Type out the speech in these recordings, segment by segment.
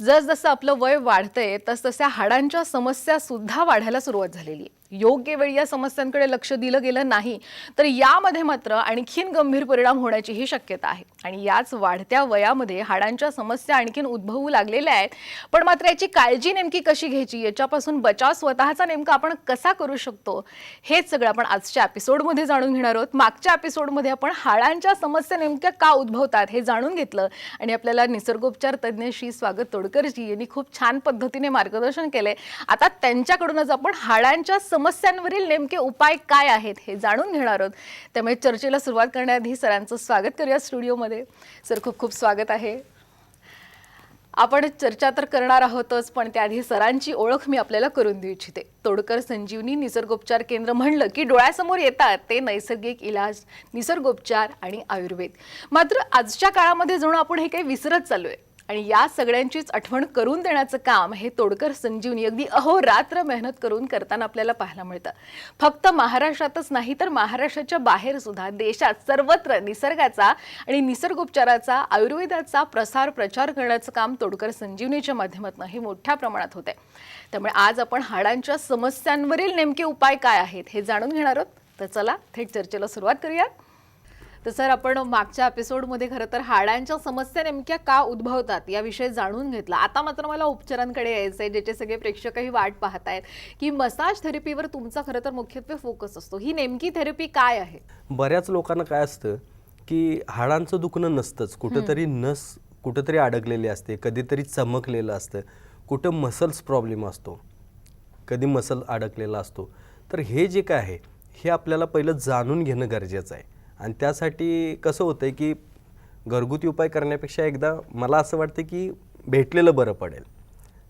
जसजसं आपलं वय वाढतंय तसतशा हाडांच्या समस्या सुद्धा वाढायला सुरुवात झालेली आहे. योग्य वेळी या समस्यांकडे लक्ष दिलं गेलं नाही तर यामध्ये मात्र आणखीन गंभीर परिणाम होण्याचीही शक्यता आहे. आणि याच वाढत्या वयामध्ये हाडांच्या समस्या आणखीन उद्भवू लागलेल्या आहेत. पण मात्र याची काळजी नेमकी कशी घ्यायची? याच्यापासून बचाव स्वतःचा नेमका आपण कसा करू शकतो? हेच सगळं आपण आजच्या एपिसोडमध्ये जाणून घेणार आहोत. मागच्या एपिसोडमध्ये आपण हाडांच्या समस्या नेमक्या का उद्भवतात हे जाणून घेतलं. आणि आपल्याला निसर्गोपचार तज्ज्ञशी स्वागत तोड तोडकरजी यांनी खूप छान पद्धतीने मार्गदर्शन केले आता त्यांच्याकडूनच आपण हाडांच्या समस्यांवरील नेमके उपाय काय आहेत हे जाणून घेणार आहोत. त्यामुळे चर्चेला सुरुवात करण्याआधी सरांचं स्वागत करूया स्टुडिओमध्ये. सर खूप खूप स्वागत आहे. आपण चर्चा तर करणार आहोतच पण त्याआधी सरांची ओळख मी आपल्याला करून देऊ इच्छिते. तोडकर संजीवनी निसर्गोपचार केंद्र म्हणलं की डोळ्यासमोर येतात ते नैसर्गिक इलाज निसर्गोपचार आणि आयुर्वेद. मात्र आजच्या काळामध्ये जणू आपण हे काही विसरत चालू आहे आणि या सगळ्यांचीच आठवण करून देण्याचं काम हे तोडकर संजीवनी अगदी अहोरात्र मेहनत करून करताना आपल्याला पाहायला मिळतं. फक्त महाराष्ट्रातच नाही तर महाराष्ट्राच्या बाहेर सुद्धा देशात सर्वत्र निसर्गाचा आणि निसर्गोपचाराचा आयुर्वेदाचा प्रसार प्रचार करण्याचं काम तोडकर संजीवनीच्या माध्यमातून हे मोठ्या प्रमाणात होत आहे त्यामुळे आज आपण हाडांच्या समस्यांवरील नेमके उपाय काय आहेत हे जाणून घेणार आहोत. तर चला थेट चर्चेला सुरुवात करूयात. तर सर आपण मागच्या एपिसोडमध्ये खरं तर हाडांच्या समस्या नेमक्या का उद्भवतात याविषयी जाणून घेतलं. आता मात्र मला उपचारांकडे यायचंय ज्याचे सगळे प्रेक्षकही वाट पाहतायत की मसाज थेरपीवर तुमचा खरं तर मुख्यत्वे फोकस असतो. ही नेमकी थेरपी काय आहे? बऱ्याच लोकांना काय असतं की हाडांचं दुखणं नसतंच. कुठंतरी नस कुठंतरी अडकलेली असते कधीतरी चमकलेलं असतं. कुठं मसल्स प्रॉब्लेम असतो कधी मसल अडकलेला असतो. तर हे जे काय आहे हे आपल्याला पहिलं जाणून घेणं गरजेचं आहे. आणि त्यासाठी कसं होतं आहे की घरगुती उपाय करण्यापेक्षा एकदा मला असं वाटतं की भेटलेलं बरं पडेल.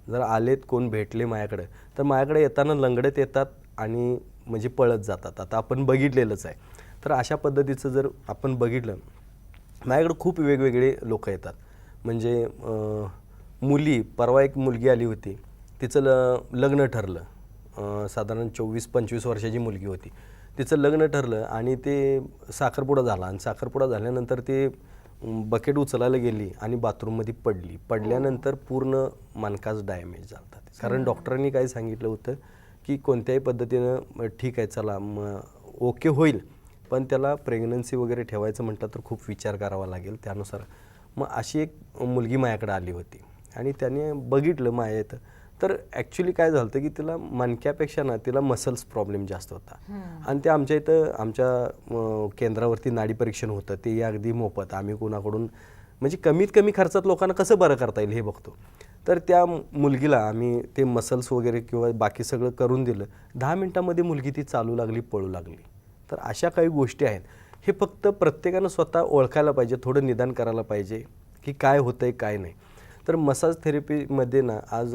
जर आलेत कोण भेटले माझ्याकडे तर माझ्याकडे येताना लंगडत येतात आणि म्हणजे पळत जातात. आता आपण बघितलेलंच आहे. तर अशा पद्धतीचं जर आपण बघितलं माझ्याकडे खूप वेगवेगळे लोक येतात. म्हणजे मुली परवा एक मुलगी आली होती. तिचं ल लग्न ठरलं. साधारण चोवीस पंचवीस वर्षाची मुलगी होती. तिचं लग्न ठरलं आणि ते साखरपुडा झाला. आणि साखरपुडा झाल्यानंतर ते बकेट उचलायला गेली आणि बाथरूममध्ये पडली. पडल्यानंतर पूर्ण मनकाच डॅमेज झाला कारण डॉक्टरांनी काय सांगितलं होतं की कोणत्याही पद्धतीनं ठीक आहे चला मग ओके होईल. पण त्याला प्रेग्नन्सी वगैरे ठेवायचं म्हटलं तर खूप विचार करावा लागेल त्यानुसार. मग अशी एक मुलगी माझ्याकडे आली होती. आणि त्याने बघितलं माझ्या तर ॲक्च्युली काय झालं होतं की तिला मणक्यापेक्षा ना तिला मसल्स प्रॉब्लेम जास्त होता. आणि ते आमच्या इथं आमच्या केंद्रावरती नाडी परीक्षण होतं. ते अगदी मोफत. आम्ही कोणाकडून म्हणजे कमीत कमी खर्चात लोकांना कसं बरं करता येईल हे बघतो. तर त्या मुलगीला आम्ही ते मसल्स वगैरे किंवा बाकी सगळं करून दिलं. दहा मिनटामध्ये मुलगी ती चालू लागली पळू लागली. तर अशा काही गोष्टी आहेत. हे फक्त प्रत्येकानं स्वतः ओळखायला पाहिजे थोडं निदान करायला पाहिजे की काय होतं आहे काय नाही. तर मसाज थेरपीमध्ये ना आज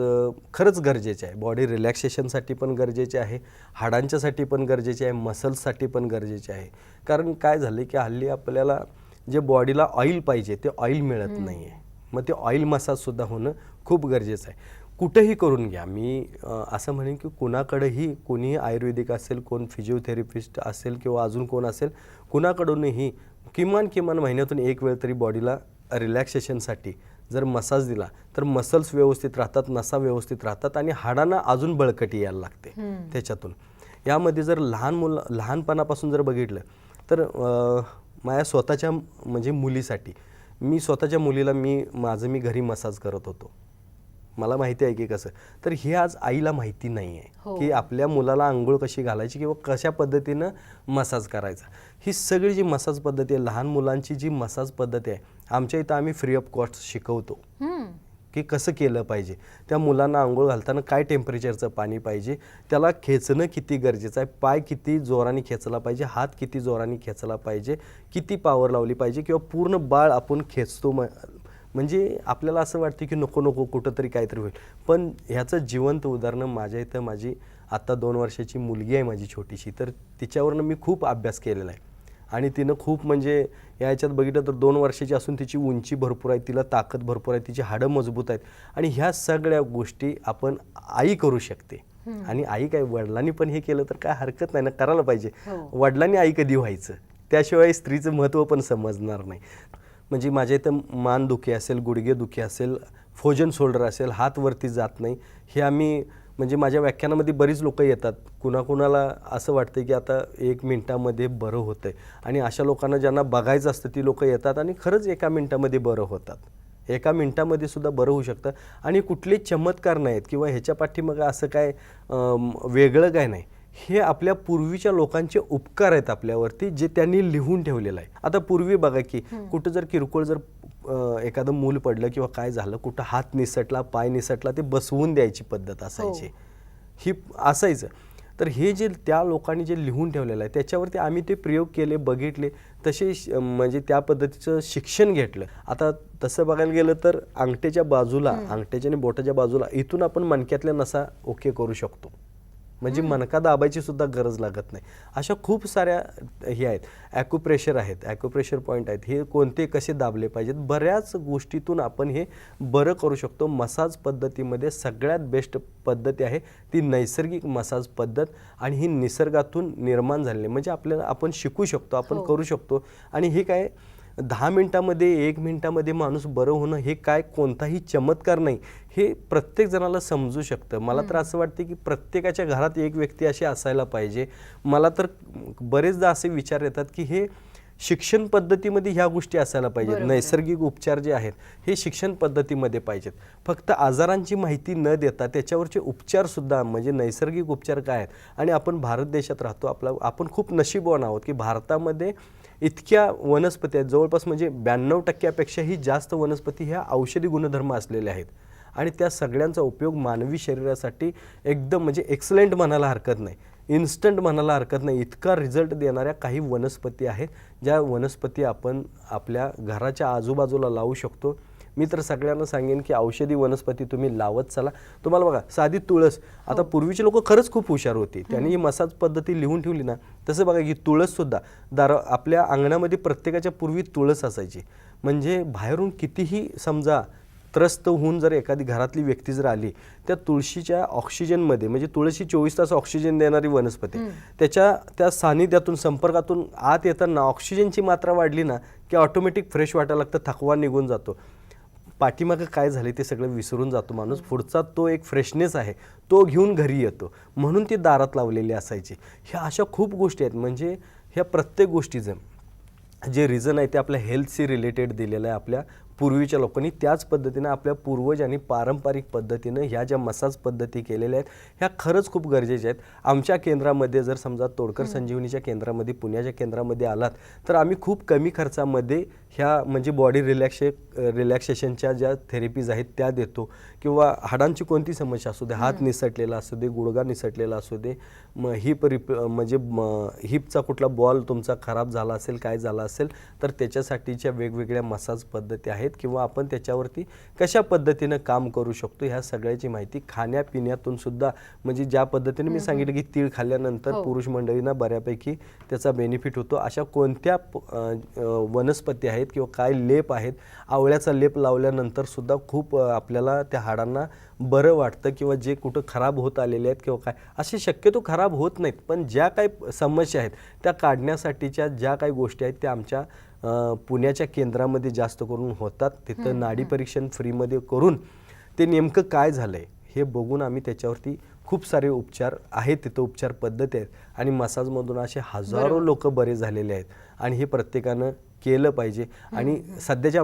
खरंच गरजेचे आहे. बॉडी रिलॅक्सेशनसाठी पण गरजेचे आहे. हाडांच्यासाठी पण गरजेचे आहे. मसल्ससाठी पण गरजेचे आहे. कारण काय झालं की हल्ली आपल्याला जे बॉडीला ऑइल पाहिजे ते ऑइल मिळत नाही आहे मग ते ऑइल मसाजसुद्धा होणं खूप गरजेचं आहे. कुठंही करून घ्या. मी असं म्हणेन की कुणाकडेही कोणीही आयुर्वेदिक असेल कोण फिजिओथेरपिस्ट असेल किंवा अजून कोण असेल कुणाकडूनही किमान किमान महिन्यातून एक वेळ तरी बॉडीला रिलॅक्सेशनसाठी जर मसाज दिला तर मसल्स व्यवस्थित राहतात नसा व्यवस्थित राहतात आणि हाडांना अजून बळकटी यायला लागते त्याच्यातून. यामध्ये जर लहान मुलं लहानपणापासून जर बघितलं तर माझ्या स्वतःच्या म्हणजे मुलीसाठी मी स्वतःच्या मुलीला मी माझं मी घरी मसाज करत होतो. मला माहिती आहे की कसं? तर हे आज आईला माहिती नाही हो. आहे की आपल्या मुलाला आंघोळ कशी घालायची किंवा कशा पद्धतीनं मसाज करायचा. ही सगळी जी मसाज पद्धती आहे लहान मुलांची जी मसाज पद्धती आहे आमच्या इथं आम्ही फ्री ऑफ कॉस्ट शिकवतो. की कसं केलं पाहिजे? त्या मुलांना आंघोळ घालताना काय टेम्परेचरचं पाणी पाहिजे? त्याला खेचणं किती गरजेचं आहे? पाय किती जोराने खेचला पाहिजे? हात किती जोराने खेचला पाहिजे? किती पावर लावली पाहिजे? किंवा पूर्ण बाळ आपण खेचतो म म्हणजे आपल्याला असं वाटतं की नको नको कुठंतरी काहीतरी होईल. पण ह्याचं जिवंत उदाहरणं माझ्या इथं माझी आत्ता दोन वर्षाची मुलगी आहे माझी छोटीशी. तर तिच्यावरनं मी खूप अभ्यास केलेला आहे. आणि तिनं खूप म्हणजे या ह्याच्यात बघितलं तर दोन वर्षाची असून तिची उंची भरपूर आहे तिला ताकद भरपूर आहे तिची हाडं मजबूत आहेत. आणि ह्या सगळ्या गोष्टी आपण आई करू शकते. आणि आई काय वडिलांनी पण हे केलं तर काय हरकत नाही ना करायला पाहिजे. हो. वडिलांनी आई कधी व्हायचं? त्याशिवाय स्त्रीचं महत्त्व पण समजणार नाही. म्हणजे माझ्या इथं मान दुखी असेल गुडघे दुखी असेल फोजन शोल्डर असेल हात वरती जात नाही हे आम्ही म्हणजे माझ्या व्याख्यानामध्ये बरीच लोक येतात. कुणाकुणाला असं वाटतं की आता एक मिनटामध्ये बरं होतंय. आणि अशा लोकांना ज्यांना बघायचं असतं ती लोक येतात आणि खरंच एका मिनटामध्ये बरं होतात. एका मिनटामध्ये सुद्धा बरं होऊ शकतं. आणि कुठले चमत्कार नाहीत किंवा ह्याच्या पाठीमागं असं काय वेगळं काय नाही. हे आपल्या पूर्वीच्या लोकांचे उपकार आहेत आपल्यावरती जे त्यांनी लिहून ठेवलेलं आहे. आता पूर्वी बघा की कुठं जर किरकोळ जर एखादं मूल पडलं किंवा काय झालं कुठं हात निसटला पाय निसटला ते बसवून द्यायची पद्धत असायची. ही. असायचं. तर हे जे त्या लोकांनी जे लिहून ठेवलेलं आहे त्याच्यावरती आम्ही ते प्रयोग केले बघितले तसे म्हणजे त्या पद्धतीचं शिक्षण घेतलं. आता तसं बघायला गेलं तर अंगठ्याच्या बाजूला अंगठ्याच्या आणि बोटाच्या बाजूला इथून आपण मणक्यातल्या नसा ओके करू शकतो. म्हणजे मणका दाबायची सुद्धा गरज लागत नाही. अशा खूप साऱ्या हे आहेत. ॲक्युप्रेशर आहेत. ॲक्युप्रेशर पॉईंट आहेत. हे कोणते कसे दाबले पाहिजेत? बऱ्याच गोष्टीतून आपण हे बरं करू शकतो. मसाज पद्धतीमध्ये सगळ्यात बेस्ट पद्धती आहे ती नैसर्गिक मसाज पद्धत आणि ही निसर्गातून निर्माण झालेली. म्हणजे आपल्याला आपण शिकू शकतो आपण करू शकतो. आणि हे काय दहा मिनिटामध्ये एक मिनिटामध्ये माणूस बरं होणं हे काय कोणताही चमत्कार नाही हे प्रत्येक जणाला समजू शकतं. मला तर असं वाटतं की प्रत्येकाच्या घरात एक व्यक्ती अशी असायला पाहिजे. मला तर बरेचदा असे विचार येतात की हे शिक्षण पद्धतीमध्ये ह्या गोष्टी असायला पाहिजेत. नैसर्गिक उपचार जे आहेत हे शिक्षण पद्धतीमध्ये पाहिजेत. फक्त आजारांची माहिती न देता त्याच्यावरचे उपचार सुद्धा म्हणजे नैसर्गिक उपचार काय आहेत? आणि आपण भारत देशात राहतो आपला आपण खूप नशीबवान आहोत की भारतामध्ये इतक्या वनस्पती आहेत. जवळपास म्हणजे ब्याण्णव टक्क्यापेक्षाही जास्त वनस्पती ह्या औषधी गुणधर्म असलेल्या आहेत. आणि त्या सगळ्यांचा उपयोग मानवी शरीरासाठी एकदम म्हणजे एक्सलंट म्हणायला हरकत नाही. इन्स्टंट म्हणायला हरकत नाही. इतका रिझल्ट देणाऱ्या काही वनस्पती आहेत ज्या वनस्पती आपण आपल्या घराच्या आजूबाजूला लावू शकतो. मी तर सगळ्यांना सांगेन की औषधी वनस्पती तुम्ही लावत चला. तुम्हाला बघा साधी तुळस. आता पूर्वीचे लोक खरंच खूप हुशार होती. त्यांनी ही मसाज पद्धती लिहून ठेवली ना तसं बघा की तुळससुद्धा दारा आपल्या अंगणामध्ये प्रत्येकाच्या पूर्वी तुळस असायची. म्हणजे बाहेरून कितीही समजा त्रस्त होऊन जर एखादी घरातली व्यक्ती जर आली त्या तुळशीच्या ऑक्सिजनमध्ये म्हणजे तुळशी चोवीस तास ऑक्सिजन देणारी वनस्पती त्याच्या त्या सानिध्यातून संपर्कातून आत येताना ऑक्सिजनची मात्रा वाढली ना की ऑटोमॅटिक फ्रेश वाटायला लागतं थकवा निघून जातो. पाठीमागं काय झाले ते सगळं विसरून जातो माणूस. पुढचा तो एक फ्रेशनेस आहे तो घेऊन घरी येतो. म्हणून ती दारात लावलेली असायची. ह्या अशा खूप गोष्टी आहेत. म्हणजे ह्या प्रत्येक गोष्टीचं जे रिझन आहे ते आपल्या हेल्थशी रिलेटेड दिलेलं आहे आपल्या पूर्वीच्या लोकांनी. त्याच पद्धतीनं आपल्या पूर्वजांनी पारंपरिक पद्धतीनं ह्या ज्या मसाज पद्धती केलेल्या आहेत ह्या खरंच खूप गरजेच्या आहेत. आमच्या केंद्रामध्ये जर समजा तोडकर संजीवनीच्या केंद्रामध्ये पुण्याच्या केंद्रामध्ये आलात तर आम्ही खूप कमी खर्चामध्ये ह्या म्हणजे बॉडी रिलॅक्शे रिलॅक्सेशनच्या ज्या थेरपीज आहेत त्या देतो. किंवा हाडांची कोणती समस्या असू दे हात निसटलेला असू दे गुडगा निसटलेला असू दे मग हिप रिप म्हणजे हिपचा कुठला बॉल तुमचा खराब झाला असेल काय झाला असेल तर त्याच्यासाठीच्या वेगवेगळ्या मसाज पद्धती आहेत किंवा आपण त्याच्यावरती कशा पद्धतीनं काम करू शकतो ह्या सगळ्याची माहिती खाण्यापिण्यातून सुद्धा म्हणजे ज्या पद्धतीने मी सांगितलं की तीळ खाल्ल्यानंतर पुरुष मंडळींना बऱ्यापैकी त्याचा बेनिफिट होतो. अशा कोणत्या वनस्पती आहेत किंवा काय लेप आहेत आवळ्याचा लेप लावल्यानंतर सुद्धा खूप आपल्याला त्या हाडांना बरं वाटतं किंवा जे कुठं खराब होत आलेले आहेत किंवा काय असे शक्यतो खराब होत नाहीत. पण ज्या काही समस्या आहेत त्या काढण्यासाठीच्या ज्या काही गोष्टी आहेत त्या आमच्या पुण्याच्या केंद्रामध्ये जास्त करून होतात. तिथं नाडी परीक्षण फ्रीमध्ये करून ते नेमकं काय झालंय हे बघून आम्ही त्याच्यावरती खूप सारे उपचार आहेत तिथं उपचार पद्धती आहेत आणि मसाजमधून असे हजारो लोक बरे झालेले आहेत आणि हे प्रत्येकानं केलं पाहिजे. आणि सध्याच्या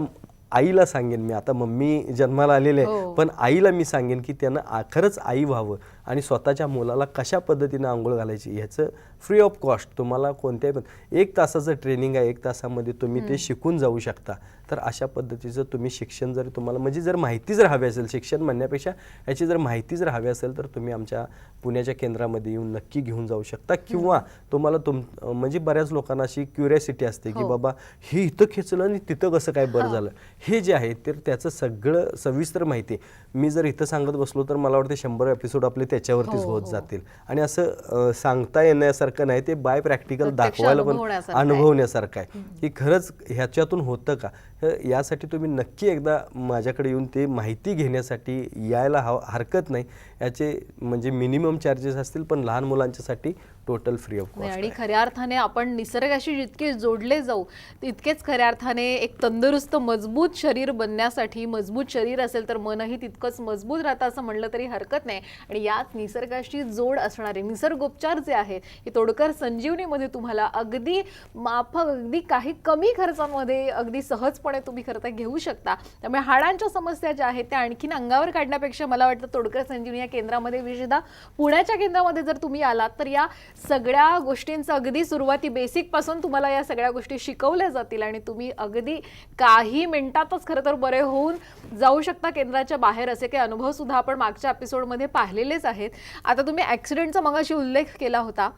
आईला सांगेन मी आता मम्मी जन्माला आलेले आहे हो. पण आईला मी सांगेन की त्यानं आ- खरंच आई व्हावं आणि स्वतःच्या मुलाला कशा पद्धतीनं आंघोळ घालायची ह्याचं फ्री ऑफ कॉस्ट तुम्हाला कोणत्याही पण एक तासाचं ट्रेनिंग आहे एक तासामध्ये तुम्ही ते शिकून जाऊ शकता. तर अशा पद्धतीचं तुम्ही शिक्षण जर तुम्हाला म्हणजे जर माहिती जर हवी असेल शिक्षण म्हणण्यापेक्षा याची जर माहिती जर हवी असेल तर तुम्ही आमच्या पुण्याच्या केंद्रामध्ये येऊन नक्की घेऊन जाऊ शकता. किंवा तुम्हाला तुम म्हणजे बऱ्याच लोकांना अशी क्युरियासिटी असते की बाबा हे इथं खेचलं आणि तिथं कसं काय बरं झालं? हे जे आहे तर त्याचं सगळं सविस्तर माहिती. मी जर इथं सांगत बसलो तर मला वाटतं शंभर एपिसोड आपले त्याच्यावरतीच होत जातील. आणि असं सांगता येण्यासारखं नाही ते बाय प्रॅक्टिकल दाखवायला पण अनुभवण्यासारखं आहे. की खरंच ह्याच्यातून होतं का? हे- यासाठी तुम्ही नक्की एकदा माझ्याकडे येऊन ते माहिती घेण्यासाठी यायला हव हरकत नाही. याचे म्हणजे मिनिमम चार्जेस असतील पण लहान मुलांच्यासाठी टोटल फ्री ऑफ कॉस्ट आणि खऱ्या अर्थाने आपण निसर्गाशी जितके जोडले जाऊ तितकेच खऱ्या अर्थाने एक तंदुरुस्त मजबूत शरीर बनण्यासाठी मजबूत शरीर असेल तर मनही तितकंच मजबूत राहतं असं म्हणलं तरी हरकत नाही. आणि यात निसर्गाशी जोड असणारे निसर्गोपचार जे आहेत हे तोडकर संजीवनीमध्ये तुम्हाला अगदी माफक अगदी काही कमी खर्चामध्ये अगदी सहजपणे तुम्ही खरं तर घेऊ शकता. त्यामुळे हाडांच्या समस्या ज्या आहेत त्या आणखीन अंगावर काढण्यापेक्षा मला वाटतं तोडकर संजीवनी या केंद्रामध्ये विशेषतः पुण्याच्या केंद्रामध्ये जर तुम्ही आलात तर या सगळ्या गोष्टींचं अगदी सुरुवाती बेसिकपासून तुम्हाला या सगळ्या गोष्टी शिकवल्या जातील आणि तुम्ही अगदी काही मिनिटातच खरं तर बरे होऊन जाऊ शकता केंद्राच्या बाहेर असे काही अनुभव सुद्धा आपण मागच्या एपिसोडमध्ये पाहिलेलेच आहेत. आता तुम्ही ॲक्सिडेंटचा मगाशी उल्लेख केला होता.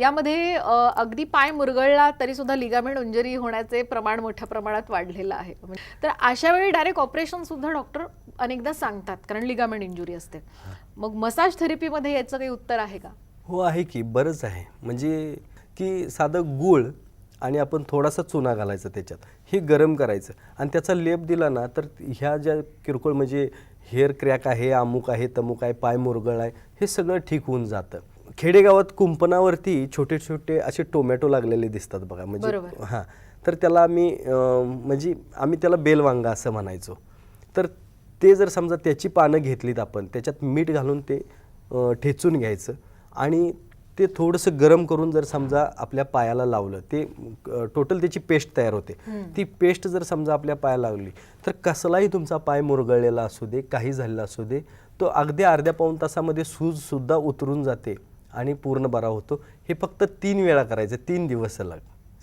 यामध्ये अगदी पाय मुरगळला तरी सुद्धा लिगामेंट इंजरी होण्याचे प्रमाण मोठ्या प्रमाणात वाढलेलं आहे. तर अशा वेळी डायरेक्ट ऑपरेशन सुद्धा डॉक्टर अनेकदा सांगतात कारण लिगामेंट इंजुरी असते. मग मसाज थेरपीमध्ये याचं काही उत्तर आहे का? हो आहे की. बरंच आहे. म्हणजे की साधं गूळ आणि आपण थोडासा चुना घालायचा त्याच्यात. हे गरम करायचं. आणि त्याचा लेप दिला ना तर ह्या ज्या किरकोळ म्हणजे हेअर क्रॅक आहे अमुक आहे तमुक आहे पाय मुरगळ आहे हे सगळं ठीक होऊन जातं. खेडेगावात कुंपणावरती छोटे छोटे असे टोमॅटो लागलेले दिसतात बघा. म्हणजे. हां. तर त्याला आम्ही म्हणजे आम्ही त्याला बेलवांगा असं म्हणायचो. तर ते जर समजा त्याची पानं घेतलीत आपण त्याच्यात मीठ घालून ते ठेचून घ्यायचं. आणि ते थोडंसं गरम करून जर समजा आपल्या पायाला लावलं ते टोटल त्याची पेस्ट तयार होते. ती पेस्ट जर समजा आपल्या पायाला लावली तर कसलाही तुमचा पाय मुरगळलेला असू दे काही झालेला असू दे तो अगदी अर्ध्या पाऊण तासामध्ये सूजसुद्धा उतरून जाते आणि पूर्ण बरा होतो. हे फक्त तीन वेळा करायचं तीन दिवस सलग.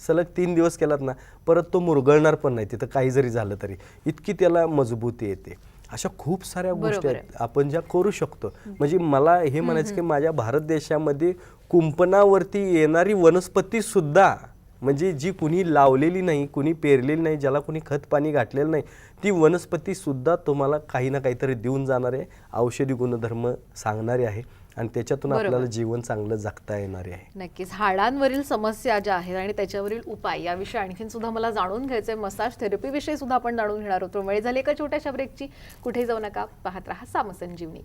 सलग तीन दिवस केलात ना परत तो मुरगळणार पण नाही तिथं काही जरी झालं तरी. इतकी त्याला मजबूती येते. अशा खूप साऱ्या गोष्टी आहेत. आपण ज्या करू शकतो. म्हणजे मला हे म्हणायचं की माझ्या भारत देशामध्ये कुंपणावरती येणारी वनस्पती सुद्धा म्हणजे जी कुणी लावलेली नाही कुणी पेरलेली नाही ज्याला कुणी खत पाणी घातलेलं नाही ती वनस्पती सुद्धा तुम्हाला काही ना काहीतरी देऊन जाणार औषधी गुणधर्म सांगणारे आहे. आणि त्याच्यातून. आपल्याला जीवन चांगलं जगता येणारे आहे. नक्कीच. हाडांवरील समस्या ज्या आहेत आणि त्याच्यावरील उपाय याविषयी आणखीन सुद्धा मला जाणून घ्यायचंय. मसाज थेरपी विषयी सुद्धा आपण जाणून घेणार होतो. वेळ झाली एका छोट्याशा ब्रेकची कुठेही जाऊ नका. पाहत राहा सामसंजीवनी.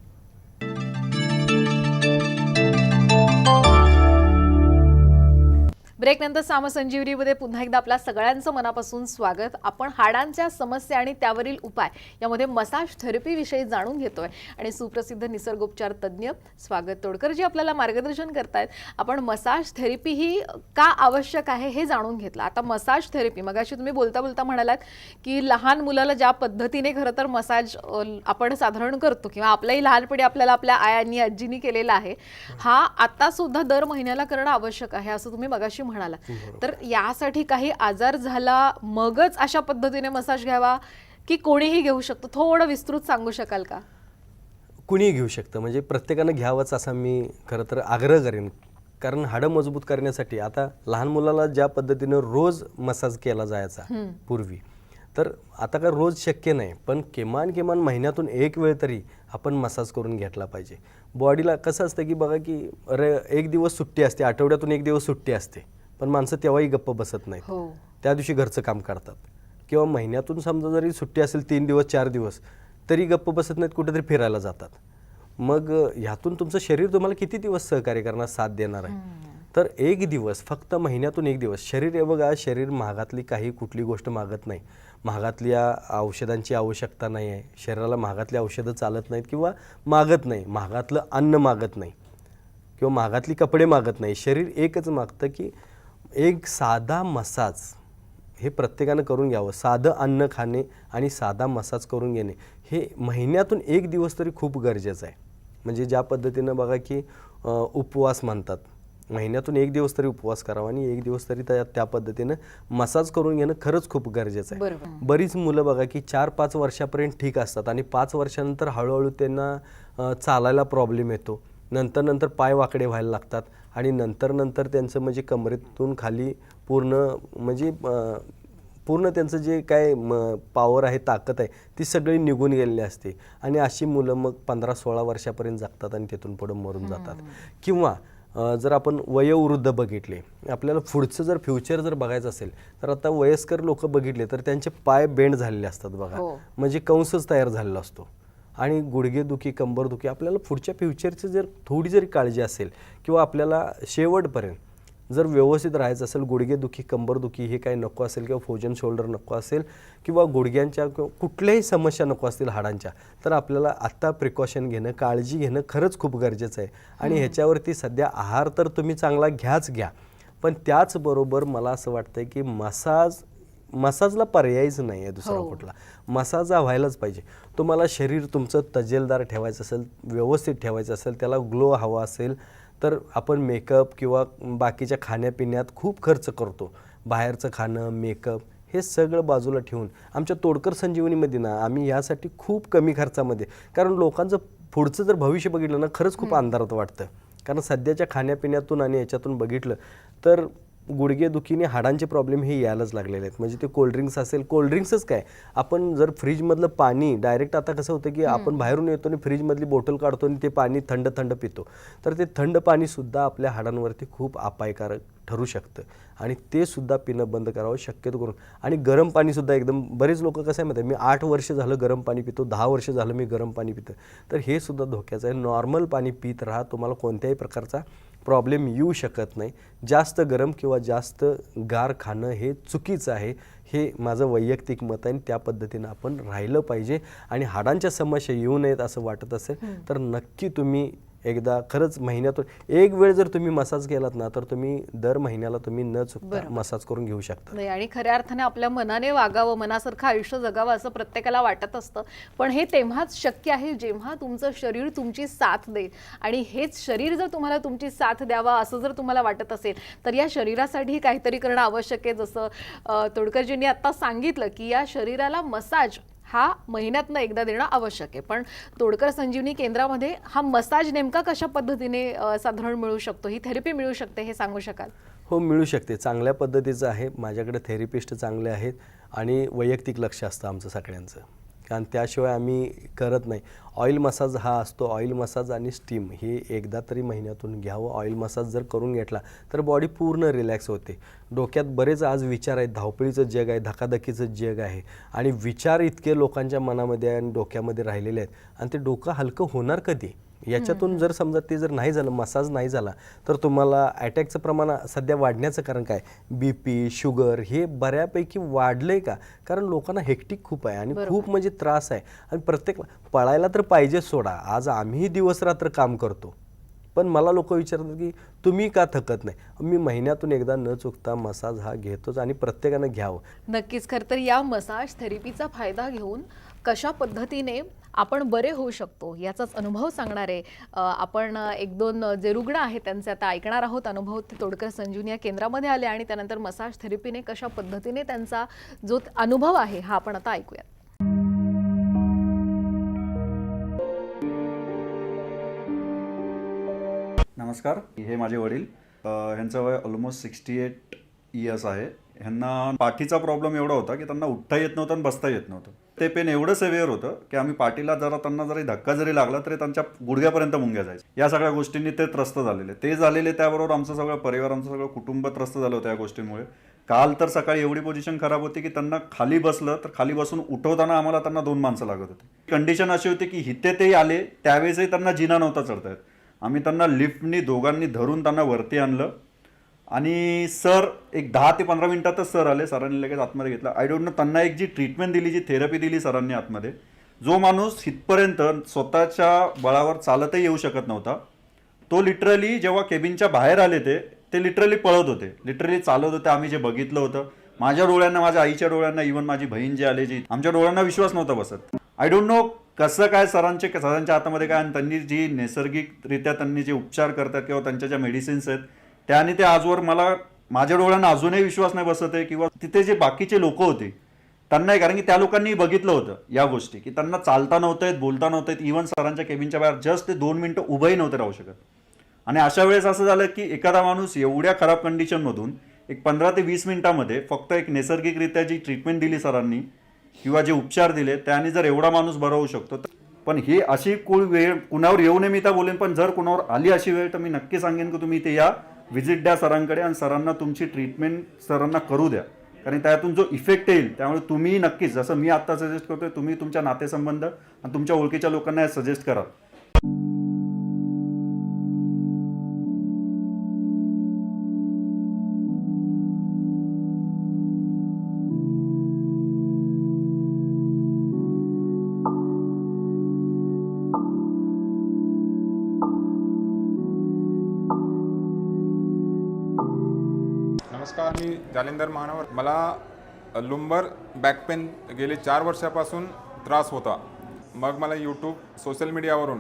ब्रेक नंतर सामसंजीवनीमध्ये पुन्हा एकदा आपल्या सगळ्यांचं मनापासून स्वागत. आपण हाडांच्या समस्या आणि त्यावरील उपाय यामध्ये मसाज थेरपीविषयी जाणून घेतोय. आणि सुप्रसिद्ध निसर्गोपचार तज्ज्ञ स्वागत तोडकर जी आपल्याला मार्गदर्शन करतायत. आपण मसाज थेरपी ही का आवश्यक आहे हे जाणून घेतलं. आता मसाज थेरपी मगाशी तुम्ही बोलता बोलता म्हणालात की लहान मुलाला ज्या पद्धतीने खरं तर मसाज आपण साधारण करतो किंवा आपल्याही लहानपणी आपल्याला आपल्या आयांनी आजीनी केलेला आहे हा आता सुद्धा दर महिन्याला करणं आवश्यक आहे असं तुम्ही मगाशी म्हणाला. तर यासाठी काही आजार झाला मगच अशा पद्धतीने मसाज घ्यावा की कोणीही घेऊ शकतो? थोडं विस्तृत सांगू शकाल का? कुणीही घेऊ शकतं. म्हणजे प्रत्येकानं घ्यावंच असा मी खरं तर आग्रह करेन. कारण हाडं मजबूत करण्यासाठी आता लहान मुलाला ज्या पद्धतीनं रोज मसाज केला जायचा पूर्वी तर आता काय रोज शक्य नाही. पण किमान किमान महिन्यातून एक वेळ तरी आपण मसाज करून घेतला पाहिजे. बॉडीला कसं असतं की बघा की अरे एक दिवस सुट्टी असते आठवड्यातून एक दिवस सुट्टी असते. पण माणसं तेव्हाही गप्प बसत नाहीत. हो. त्या दिवशी घरचं काम करतात. किंवा महिन्यातून समजा जरी सुट्टी असेल तीन दिवस चार दिवस तरी गप्प बसत नाहीत कुठेतरी फिरायला जातात. मग ह्यातून तुमचं शरीर तुम्हाला किती दिवस सहकार्य करणार साथ देणार आहे? तर एक दिवस फक्त महिन्यातून एक दिवस शरीर हे बघा शरीर महागातली काही कुठली गोष्ट मागत नाही. महागातल्या औषधांची आवश्यकता नाही आहे. शरीराला महागातली औषधं चालत नाहीत किंवा मागत नाही. महागातलं अन्न मागत नाही. किंवा महागातली कपडे मागत नाही. शरीर एकच मागतं की एक साधा मसाज हे प्रत्येकानं करून घ्यावं. साधं अन्न खाणे आणि साधा मसाज करून घेणे हे महिन्यातून एक दिवस तरी खूप गरजेचं आहे. म्हणजे ज्या पद्धतीनं बघा की उपवास म्हणतात. महिन्यातून एक दिवस तरी उपवास करावा आणि एक दिवस तरी त्या त्या पद्धतीनं मसाज करून घेणं खरंच खूप गरजेचं आहे. बरीच मुलं बघा की चार पाच वर्षापर्यंत ठीक असतात आणि पाच वर्षानंतर हळूहळू त्यांना चालायला प्रॉब्लेम येतो. नंतर नंतर पाय वाकडे व्हायला लागतात आणि नंतर नंतर त्यांचं म्हणजे कमरेतून खाली पूर्ण म्हणजे पूर्ण त्यांचं जे काय पॉवर आहे ताकद आहे ती सगळी निघून गेलेली असते. आणि अशी मुलं मग पंधरा सोळा वर्षापर्यंत जगतात आणि तिथून पुढं मरून जातात. किंवा जर आपण वयोवृद्ध बघितले आपल्याला पुढचं जर फ्युचर जर बघायचं असेल तर आता वयस्कर लोक बघितले तर त्यांचे पाय बेंड झालेले असतात बघा हो. म्हणजे कंसच तयार झालेला असतो आणि गुडघेदुखी कंबरदुखी आपल्याला पुढच्या फ्युचरची जर थोडी जरी काळजी असेल किंवा आपल्याला शेवटपर्यंत जर व्यवस्थित राहायचं असेल गुडघेदुखी कंबरदुखी हे काही नको असेल किंवा फोजन शोल्डर नको असेल किंवा गुडघ्यांच्या किंवा कुठल्याही समस्या नको असतील हाडांच्या तर आपल्याला आत्ता प्रिकॉशन घेणं काळजी घेणं खरंच खूप गरजेचं आहे. आणि ह्याच्यावरती सध्या आहार तर तुम्ही चांगला घ्याच घ्या पण त्याचबरोबर मला असं वाटतंय की मसाज मसाजला पर्यायच नाही आहे दुसरा हो. कुठला. मसाज हा व्हायलाच पाहिजे. तुम्हाला शरीर तुमचं तजेलदार ठेवायचं असेल व्यवस्थित ठेवायचं असेल त्याला ग्लो हवा असेल तर आपण मेकअप किंवा बाकीच्या खाण्यापिण्यात खूप खर्च करतो. बाहेरचं खाणं मेकअप हे सगळं बाजूला ठेवून आमच्या तोडकर संजीवनीमध्ये ना आम्ही यासाठी खूप कमी खर्चामध्ये कारण लोकांचं पुढचं जर भविष्य बघितलं ना खरंच खूप अंधारात वाटतं. कारण सध्याच्या खाण्यापिण्यातून आणि याच्यातून बघितलं तर गुडघेदुखीने हाडांचे प्रॉब्लेम हे यायलाच लागलेले आहेत. म्हणजे ते कोल्ड्रिंक्स असेल कोल्ड्रिंक्सच काय? आपण जर फ्रीजमधलं पाणी डायरेक्ट आता कसं होतं की आपण बाहेरून येतो आणि फ्रीजमधली बॉटल काढतो आणि ते पाणी थंड थंड पितो. तर ते थंड पाणीसुद्धा आपल्या हाडांवरती खूप अपायकारक ठरू शकतं. आणि ते सुद्धा पिणं बंद करावं शक्यतो करून. आणि गरम पाणीसुद्धा एकदम बरेच लोक कसं आहे माहिती आहे, मी आठ वर्ष झालं गरम पाणी पितो दहा वर्ष झालं मी गरम पाणी पितो. तर हे सुद्धा धोक्याचं आहे. नॉर्मल पाणी पित राहा. तुम्हाला कोणत्याही प्रकारचा प्रॉब्लेम येऊ शकत नाही. जास्त गरम किंवा जास्त गार खाणं हे चुकीचं आहे. हे माझं वैयक्तिक मत आहे आणि त्या पद्धतीनं आपण राहिलं पाहिजे. आणि हाडांच्या समस्या येऊ नयेत असं वाटत असेल तर नक्की तुम्ही एकदा खरंच महिन्यातून एक वेळ जर तुम्ही मसाज केलात ना तर तुम्ही दर महिन्याला तुम्ही न चुकता. मसाज करून घेऊ शकता. नाही आणि खऱ्या अर्थाने आपल्या मनाने वागावं मनासारखं आयुष्य जगावं असं प्रत्येकाला वाटत असतं. पण हे तेव्हाच शक्य आहे जेव्हा तुमचं शरीर तुमची साथ देईल. आणि हेच शरीर जर तुम्हाला तुमची साथ द्यावा असं जर तुम्हाला वाटत असेल तर या शरीरासाठी काहीतरी करणं आवश्यक आहे. जसं तोडकरजींनी आता सांगितलं की या शरीराला मसाज हा महिन्यातनं एकदा देणं आवश्यक आहे. पण तोडकर संजीवनी केंद्रामध्ये हा मसाज नेमका कशा पद्धतीने साधारण मिळू शकतो? ही थेरपी मिळू शकते हे सांगू शकाल? हो मिळू शकते. चांगल्या पद्धतीचं आहे. माझ्याकडे थेरपिस्ट चांगले आहेत आणि वैयक्तिक लक्ष असतं आमचं सगळ्यांचं. कारण त्याशिवाय आम्ही करत नाही. ऑइल मसाज हा असतो. ऑइल मसाज आणि स्टीम हे एकदा तरी महिन्यातून घ्यावं. ऑइल मसाज जर करून घेतला तर बॉडी पूर्ण रिलॅक्स होते. डोक्यात बरेच आज विचार आहेत. धावपळीचं जग आहे धकाधकीचं जग आहे. आणि विचार इतके लोकांच्या मनामध्ये आणि डोक्यामध्ये राहिलेले आहेत. आणि ते डोकं हलकं होणार कधी? याच्यातून जर समजा ते जर नाही झालं मसाज नाही झाला तर तुम्हाला अटॅकचं प्रमाण सध्या वाढण्याचं कारण काय? बी पी शुगर हे बऱ्यापैकी वाढलंय का? कारण लोकांना हेक्टिक खूप आहे आणि खूप म्हणजे त्रास आहे. आणि प्रत्येक पळायला तर पाहिजेच सोडा. आज आम्हीही दिवस रात्र काम करतो. पण मला लोक विचारतात की तुम्ही का थकत नाही? मी महिन्यातून एकदा न चुकता मसाज हा घेतोच आणि प्रत्येकानं घ्यावं. नक्कीच. खरं तर या मसाज थेरपीचा फायदा घेऊन कशा पद्धतीने आपण बरे होऊ शकतो याचाच अनुभव सांगणारे आपण एक दोन जे रुग्ण आहेत त्यांचे आता ऐकणार आहोत. अनुभव ते तोडकर संजीवनी या केंद्रामध्ये आले आणि त्यानंतर मसाज थेरपीने कशा पद्धतीने त्यांचा जो अनुभव आहे हा आपण आता ऐकूया नमस्कार. हे माझे वडील. ह्यांचं वय ऑलमोस्ट सिक्स्टी एट इयर्स आहे. ह्यांना पाठीचा प्रॉब्लेम एवढा होता की त्यांना उठता येत नव्हतं आणि बसता येत नव्हतं. ते पेन एवढं सेव्हिअर होतं की आम्ही पाठीला जरा त्यांना जरी धक्का जरी लागला तरी त्यांच्या गुडघ्यापर्यंत मुंग्या जायचं या सगळ्या गोष्टींनी ते त्रस्त झालेले. ते झालेले त्याबरोबर आमचं सगळं परिवार आमचं सगळं कुटुंब त्रस्त झालं होतं या गोष्टींमुळे. काल तर सकाळी एवढी पोझिशन खराब होती की त्यांना खाली बसलं तर खाली बसून उठवताना आम्हाला त्यांना दोन माणसं लागत होती. कंडिशन अशी होती की हिते ते आले त्यावेळेसही त्यांना जिना नव्हता चढता येत. आम्ही त्यांना लिफ्टनी दोघांनी धरून त्यांना वरती आणलं. आणि सर एक दहा ते पंधरा मिनिटातच सर आले. सरांनी लगेच आतमध्ये घेतलं. आय डोंट नो त्यांना एक जी ट्रीटमेंट दिली जी थेरपी दिली सरांनी आतमध्ये जो माणूस इथपर्यंत स्वतःच्या बळावर चालतही येऊ शकत नव्हता. तो लिटरली जेव्हा केबिनच्या बाहेर आले ते ते लिटरली पळत होते. लिटरली चालत होते. आम्ही जे बघितलं होतं माझ्या डोळ्यांना माझ्या आईच्या डोळ्यांना इव्हन माझी बहीण जी आली जी आमच्या डोळ्यांना विश्वास नव्हता बसत. आय डोंट नो कसं काय सरांचे सरांच्या हातामध्ये काय आणि त्यांनी जी नैसर्गिकरित्या त्यांनी जे उपचार करतात किंवा त्यांच्या ज्या मेडिसिन्स आहेत त्याने ते आजवर मला माझ्या डोळ्यांना अजूनही विश्वास नाही बसत आहे किंवा तिथे जे बाकीचे लोक होते त्यांनाही कारण की त्या लोकांनी बघितलं होतं या गोष्टी की त्यांना चालता नव्हतं बोलता नव्हतं इव्हन सरांच्या केबिनच्या बाहेर जस्ट ते दोन मिनिटं उभंही नव्हते राहू शकत. आणि अशा वेळेस असं झालं की एखादा माणूस एवढ्या खराब कंडिशनमधून एक पंधरा ते वीस मिनिटामध्ये फक्त एक नैसर्गिकरित्या जी ट्रीटमेंट दिली सरांनी किंवा जे उपचार दिले त्याने जर एवढा माणूस बरा होऊ शकतो तर- पण ही अशी कुळ वेळ कुणावर येऊ नये मी त्या बोलेन पण जर कुणावर आली अशी वेळ तर मी नक्की सांगेन की तुम्ही इथे या व्हिजिट द्या सरांकडे आणि सरांना तुमची ट्रीटमेंट सरांना करू द्या. कारण त्यातून जो इफेक्ट येईल त्यामुळे तुम्ही नक्कीच जसं मी आत्ता सजेस्ट करतोय तुम्ही तुमच्या नातेसंबंध आणि तुमच्या ओळखीच्या लोकांना सजेस्ट करा. मी जालिंदर मला लुंबर बॅक पेन चार वर्षापासून त्रास होता. मग मला यूट्यूब सोशल मीडियावरून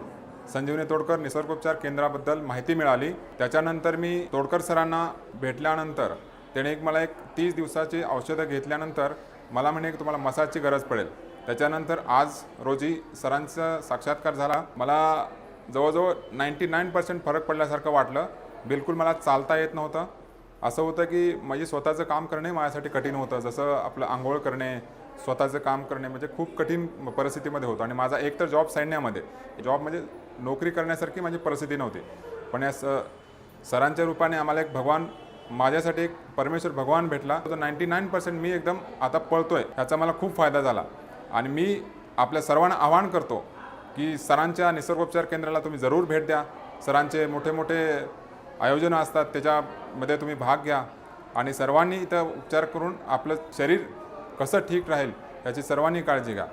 संजीवनी तोडकर निसर्गोपचार केंद्राबद्दल माहिती मिळाली. त्याच्यानंतर मी तोडकर सरांना भेटल्यानंतर त्याने एक मला एक तीस दिवसाची औषधं घेतल्यानंतर मला म्हणे की तुम्हाला मसाजची गरज पडेल. त्याच्यानंतर आज रोजी सरांचा साक्षात्कार झाला. मला जवळजवळ नाईंटी नाईन पर्सेंट फरक पडल्यासारखं वाटलं. बिलकुल मला चालता येत नव्हतं. असं होतं की म्हणजे स्वतःचं काम करणे माझ्यासाठी कठीण होतं. जसं आपलं आंघोळ करणे स्वतःचं काम करणे म्हणजे खूप कठीण परिस्थितीमध्ये होतं. आणि माझा एक तर जॉब सैन्यामध्ये. जॉब म्हणजे नोकरी करण्यासारखी माझी परिस्थिती नव्हती. पण या स सरांच्या रूपाने आम्हाला एक भगवान माझ्यासाठी एक परमेश्वर भगवान भेटला. तर नाईंटी नाईन पर्सेंट मी एकदम आता पळतो आहे ह्याचा मला खूप फायदा झाला. आणि मी आपल्या सर्वांना आवाहन करतो की सरांच्या निसर्गोपचार केंद्राला तुम्ही जरूर भेट द्या. सरांचे मोठे मोठे आयोजनं असतात त्याच्यामध्ये तुम्ही भाग घ्या. आणि सर्वांनी इथं उपचार करून आपलं शरीर कसं ठीक राहील याची सर्वांनी काळजी घ्या.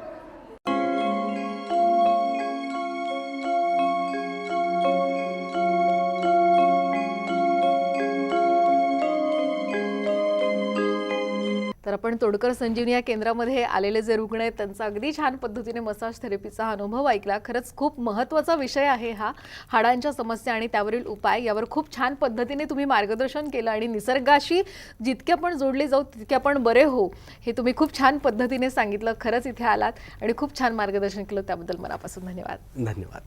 आपण तोडकर संजीवनी या केंद्रामध्ये आलेले जे रुग्ण आहेत त्यांचा अगदी छान पद्धतीने मसाज थेरपीचा अनुभव ऐकला. खरंच खूप महत्त्वाचा विषय आहे हा हाडांच्या समस्या आणि त्यावरील उपाय. यावर खूप छान पद्धतीने तुम्ही मार्गदर्शन केलं आणि निसर्गाशी जितके आपण जोडले जाऊ तितके आपण बरे हो हे तुम्ही खूप छान पद्धतीने सांगितलं. खरंच इथे आलात आणि खूप छान मार्गदर्शन केलं. त्याबद्दल मनापासून धन्यवाद. धन्यवाद.